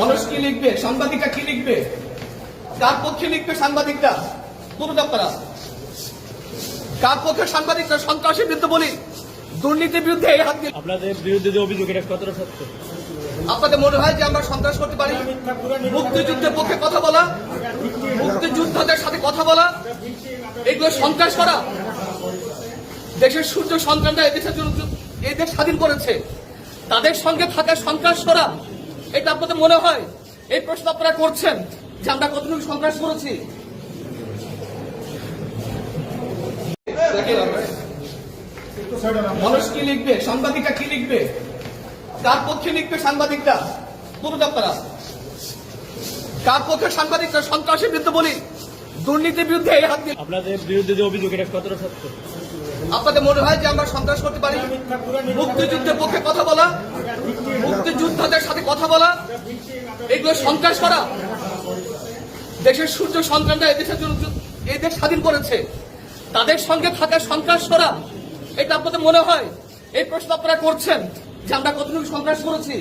মানুষ কি লিখবে? সাংবাদিকরা কি লিখবে? কার পক্ষে লিখবে সাংবাদিকরা বলুন আপনারা কার পক্ষে সাংবাদিকরা সন্ত্রাসের বিরুদ্ধে বলি। দুর্নীতির বিরুদ্ধে এই হাত দিয়ে আপনাদের বিরুদ্ধে যে অভিযোগ এটা কতটা সত্য? আপনাদের মনে হয় যে আমরা সন্ত্রাস করতে পারি? মুক্তিযুদ্ধের পক্ষে কথা বলা মুক্তিযোদ্ধাদের সাথে কথা বলা এগুলো সন্ত্রাস করা। দেশের সূর্য সন্তানরা এদেশের জন্য এই দেশ স্বাধীন করেছে। তাদের সঙ্গে থাকা সন্ত্রাস করা। এটা আপনাদের মনে হয়? এই প্রশ্ন আপনারা করছেন যে আমরা কতটুকু সন্ত্রাস করেছি? মানুষ কি লিখবে? সাংবাদিকরা কি লিখবে? কার পক্ষে লিখবে সাংবাদিকরা? বলুন আপনারা। কার পক্ষে সাংবাদিকরা সন্ত্রাসের বিরুদ্ধে বলি? দুর্নীতির বিরুদ্ধে এই হাত আপনাদের বিরুদ্ধে যে অভিযোগ এটা কতটা সত্য? আপনাদের মনে হয় যে আমরা সন্ত্রাস করতে পারি? মুক্তিযুদ্ধের পক্ষে কথা বলা? কথা বলা, এগুলো সন্ত্রাস করা। দেশের সূর্য সন্তানরা এদেশের জন্য এই দেশ স্বাধীন করেছে। তাদের সঙ্গে থাকা সন্ত্রাস করা, এটা আপনাদের মনে হয়? এই প্রশ্ন আপনারা করছেন যে আমরা কতটুকু সন্ত্রাস করেছি?